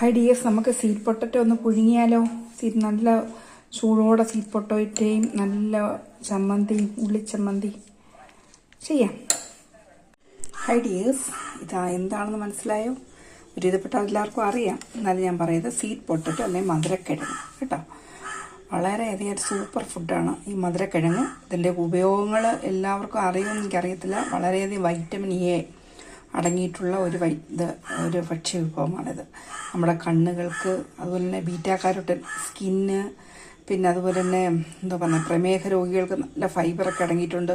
High dears നമുക്ക് sweet potato ഒന്ന് പുഴുങ്ങിയാലോ? സീറ്റ് നല്ല ചൂടോടെ സീറ്റ് പൊട്ടോയിട്ടേയും നല്ല ചമ്മന്തിയും ഉള്ളിച്ചമ്മന്തി ചെയ്യാം. ഹൈ ഡിയേഴ്സ് ഇതാ എന്താണെന്ന് മനസ്സിലായോ? ഒരുവിധപ്പെട്ട എല്ലാവർക്കും അറിയാം. എന്നാലും ഞാൻ പറയുന്നത് സീറ്റ് പൊട്ടറ്റോ അല്ലെങ്കിൽ മധുരക്കിഴങ്ങ്. കേട്ടോ? വളരെയധികം സൂപ്പർ ഫുഡാണ് ഈ മധുരക്കിഴങ്ങ്. ഇതിന്റെ ഉപയോഗങ്ങൾ എല്ലാവർക്കും അറിയുമെന്ന് എനിക്കറിയത്തില്ല. വളരെയധികം വൈറ്റമിൻ എ അടങ്ങിയിട്ടുള്ള ഒരു വൈ ഇത് ഒരു ഭക്ഷ്യ വിഭവമാണിത്. നമ്മുടെ കണ്ണുകൾക്ക് അതുപോലെ തന്നെ ബീറ്റാ കാരോട്ടൻ സ്കിന്ന് പിന്നെ അതുപോലെ തന്നെ എന്താ പറയുക പ്രമേഹ രോഗികൾക്ക് നല്ല ഫൈബറൊക്കെ അടങ്ങിയിട്ടുണ്ട്.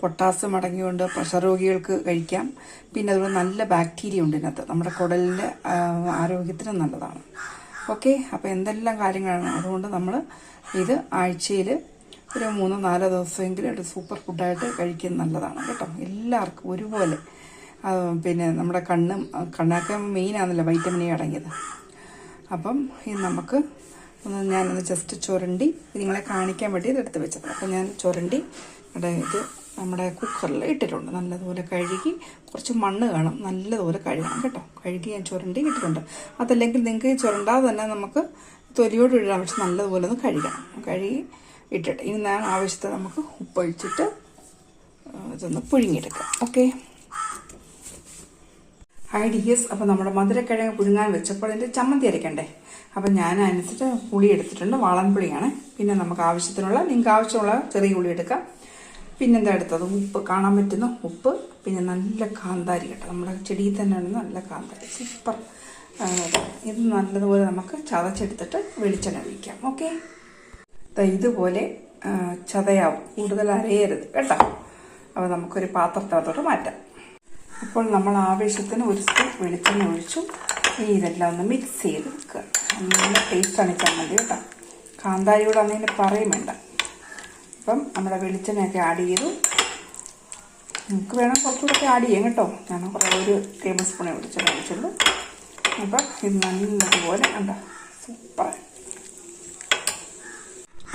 പൊട്ടാസ്യം അടങ്ങിയുണ്ട് പ്രഷർ രോഗികൾക്ക് കഴിക്കാം. പിന്നെ അതുപോലെ നല്ല ബാക്ടീരിയ ഉണ്ട് ഇതിനകത്ത്. നമ്മുടെ കുടലിന്റെ ആരോഗ്യത്തിന് നല്ലതാണ്. ഓക്കെ? അപ്പോൾ എന്തെല്ലാം കാര്യങ്ങളാണ്? അതുകൊണ്ട് നമ്മൾ ഇത് ആഴ്ചയിൽ ഒരു മൂന്നോ നാലോ ദിവസമെങ്കിലും ഒരു സൂപ്പർ ഫുഡായിട്ട് കഴിക്കുന്നത് നല്ലതാണ്. കേട്ടോ? എല്ലാവർക്കും ഒരുപോലെ പിന്നെ നമ്മുടെ കണ്ണും കണ്ണൊക്കെ മെയിനാണല്ലോ വൈറ്റമിൻ എ അടങ്ങിയത്. അപ്പം ഇത് നമുക്ക് ഒന്ന് ഞാനൊന്ന് ജസ്റ്റ് ചുരണ്ടി നിങ്ങളെ കാണിക്കാൻ വേണ്ടി ഇത് എടുത്ത് വെച്ചത്. അപ്പം ഞാൻ ചുരണ്ടി ഇവിടെ ഇത് നമ്മുടെ കുക്കറിൽ ഇട്ടിട്ടുണ്ട്. നല്ലതുപോലെ കഴുകി കുറച്ച് മണ്ണ് കാണും. നല്ലതുപോലെ കഴുകണം കേട്ടോ. കഴുകി ഞാൻ ചുരണ്ടി ഇട്ടിട്ടുണ്ട്. അതല്ലെങ്കിൽ നിങ്ങൾക്ക് ചുരണ്ടാതെ തന്നെ നമുക്ക് തൊലിയോട് ഇടാം. പക്ഷെ നല്ലതുപോലെ ഒന്ന് കഴുകണം. കഴുകി ഇട്ടിട്ട് ഇനി ഞാൻ ആവശ്യത്തെ നമുക്ക് ഉപ്പൊഴിച്ചിട്ട് ഇതൊന്ന് പുഴുങ്ങിയെടുക്കാം. ഓക്കെ? ഐ ഡി എസ് അപ്പോൾ നമ്മുടെ മധുരക്കിഴങ്ങ് പുഴുങ്ങാൻ വെച്ചപ്പോൾ അതിന്റെ ചമ്മന്തി അരയ്ക്കണ്ടേ? അപ്പം ഞാൻ അനുസരിച്ച് പുളി എടുത്തിട്ടുണ്ട് വാളൻപുളിയാണ് പിന്നെ നമുക്ക് ആവശ്യത്തിനുള്ള നിങ്ങൾക്ക് ആവശ്യമുള്ള ചെറിയ പുളി എടുക്കാം. പിന്നെന്താ എടുത്തത്? ഉപ്പ്. കാണാൻ പറ്റുന്ന ഉപ്പ്. പിന്നെ നല്ല കാന്താരി കേട്ടോ. നമ്മുടെ ചെടിയിൽ തന്നെ ഉണ്ട് നല്ല കാന്താരി. സൂപ്പർ ഇത് നല്ലതുപോലെ നമുക്ക് ചതച്ചെടുത്തിട്ട് വെളിച്ചെണ്ണ ഒഴിക്കാം. ഓക്കെ ഇതുപോലെ ചതയാവും. കൂടുതൽ അരയരുത് കേട്ടോ. അപ്പോൾ നമുക്കൊരു പാത്രത്തിനകത്തോട്ട് മാറ്റാം. അപ്പോൾ നമ്മൾ ആവേശത്തിന് ഒരു സ്പൂൺ വെളിച്ചെണ്ണ ഒഴിച്ചു. ഇനി ഇതെല്ലാം ഒന്ന് മിക്സ് ചെയ്ത് വെക്കുക. നല്ല ടേസ്റ്റ് അണിച്ചാൽ ചമ്മന്തി കേട്ടോ. കാന്താരിയോട് അന്നേന് പറയും വേണ്ട. അപ്പം നമ്മുടെ വെളിച്ചെണ്ണയൊക്കെ ആഡ് ചെയ്തു. നിങ്ങൾക്ക് വേണം കുറച്ചുകൂടെ ആഡ് ചെയ്യാം കേട്ടോ. ഞാൻ കുറേ ഒരു ടേബിൾ സ്പൂണേ വെളിച്ചെണ്ണ ഒഴിച്ചുള്ളൂ. അപ്പം ഇത് നല്ലതുപോലെ കണ്ടോ? സൂപ്പർ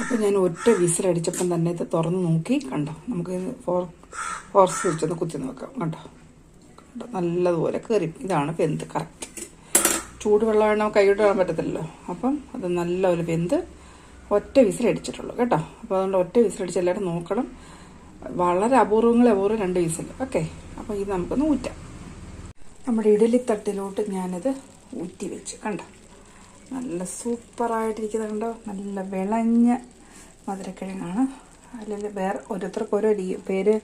അപ്പോൾ ഞാൻ ഒറ്റ വിസിലടിച്ചപ്പം തന്നെ ഇത് തുറന്ന് നോക്കി. കണ്ടോ? നമുക്ക് ഫോർ ഫോർസ് വെച്ചൊന്ന് കുത്തി നോക്കാം കണ്ടോ? നല്ലതുപോലെ കയറി ഇതാണ് വെന്ത്. കറക്റ്റ് ചൂടുവെള്ളമാണ് നമുക്ക് കൈയിട്ട് ഇടാൻ പറ്റത്തില്ലല്ലോ. അപ്പം അത് നല്ലപോലെ വെന്ത് ഒറ്റ വിസിലടിച്ചിട്ടുള്ളൂ കേട്ടോ. അപ്പോൾ അതുകൊണ്ട് ഒറ്റ വിസിലടിച്ച് എല്ലാവരും നോക്കണം. വളരെ അപൂർവങ്ങളെ അപൂർവം രണ്ട് വിസിൽ ഓക്കെ. അപ്പോൾ ഇത് നമുക്കൊന്ന് ഊറ്റാം. നമ്മുടെ ഇഡലി തട്ടിലോട്ട് ഞാനിത് ഊറ്റി വെച്ച്. കണ്ടോ? നല്ല സൂപ്പറായിട്ടിരിക്കുന്നത് കണ്ടോ? നല്ല വിളഞ്ഞ മധുരക്കിഴങ്ങാണ്. അല്ലെങ്കിൽ വേറെ ഓരോരുത്തർക്ക് ഓരോ പേര്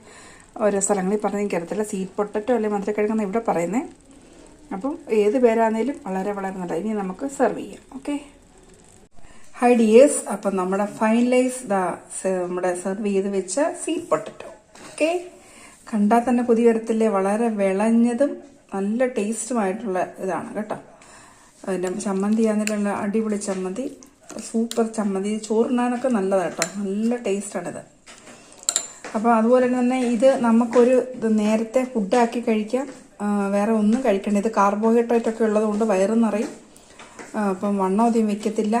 ഓരോ സ്ഥലങ്ങളിൽ പറഞ്ഞ് എനിക്കറിയത്തില്ല സീറ്റ് പൊട്ടറ്റോ അല്ലെങ്കിൽ മധുരക്കിഴങ്ങെന്ന് ഇവിടെ പറയുന്നത് അപ്പം ഏത് പേരാണേലും വളരെ വളരെ നല്ല ഇനി നമുക്ക് സെർവ് ചെയ്യാം. ഓക്കെ ഹൈ ഡിയേഴ്സ് അപ്പം നമ്മുടെ ഫൈനലൈസ് ദ നമ്മുടെ സെർവ് ചെയ്ത് വെച്ച സീറ്റ് പൊട്ടറ്റോ ഓക്കെ കണ്ടാൽ തന്നെ കൊതി വരത്തില്ലേ വളരെ വിളഞ്ഞതും നല്ല ടേസ്റ്റുമായിട്ടുള്ള ഇതാണ് കേട്ടോ. അതിന്റെ ചമ്മന്തി ആണെന്നുള്ള അടിപൊളി ചമ്മന്തി. സൂപ്പർ ചമ്മന്തി. ചോറിനാനൊക്കെ നല്ലതാണ് കേട്ടോ. നല്ല ടേസ്റ്റാണിത് അപ്പോൾ അതുപോലെ തന്നെ ഇത് നമുക്കൊരു നേരത്തെ ഫുഡാക്കി കഴിക്കാം. വേറെ ഒന്നും കഴിക്കണ്ട. ഇത് കാർബോഹൈഡ്രേറ്റ് ഒക്കെ ഉള്ളതുകൊണ്ട് വയറ് നിറയും. അപ്പം വണ്ണം അധികം വയ്ക്കത്തില്ല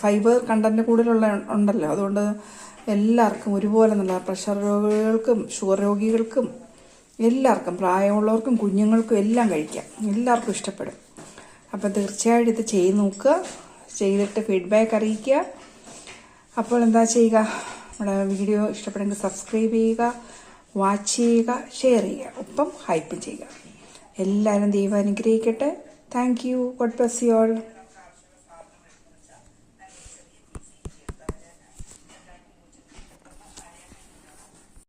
ഫൈബർ കണ്ടന്റ് കൂടുതലുള്ള ഉണ്ടല്ലോ. അതുകൊണ്ട് എല്ലാവർക്കും ഒരുപോലെ നല്ല പ്രഷർ രോഗികൾക്കും ഷുഗർ രോഗികൾക്കും എല്ലാവർക്കും പ്രായമുള്ളവർക്കും കുഞ്ഞുങ്ങൾക്കും എല്ലാം കഴിക്കാം. എല്ലാവർക്കും ഇഷ്ടപ്പെടും. അപ്പം തീർച്ചയായിട്ടും ഇത് ചെയ്ത് നോക്കുക. ചെയ്തിട്ട് ഫീഡ്ബാക്ക് അറിയിക്കുക. അപ്പോൾ എന്താ ചെയ്യുക? നമ്മുടെ വീഡിയോ ഇഷ്ടപ്പെടുമെങ്കിൽ സബ്സ്ക്രൈബ് ചെയ്യുക വാച്ച് ചെയ്യുക ഷെയർ ചെയ്യുക. ഒപ്പം ഹൈപ്പ് ചെയ്യുക. എല്ലാവരും ദൈവം അനുഗ്രഹിക്കട്ടെ. Thank you God bless you all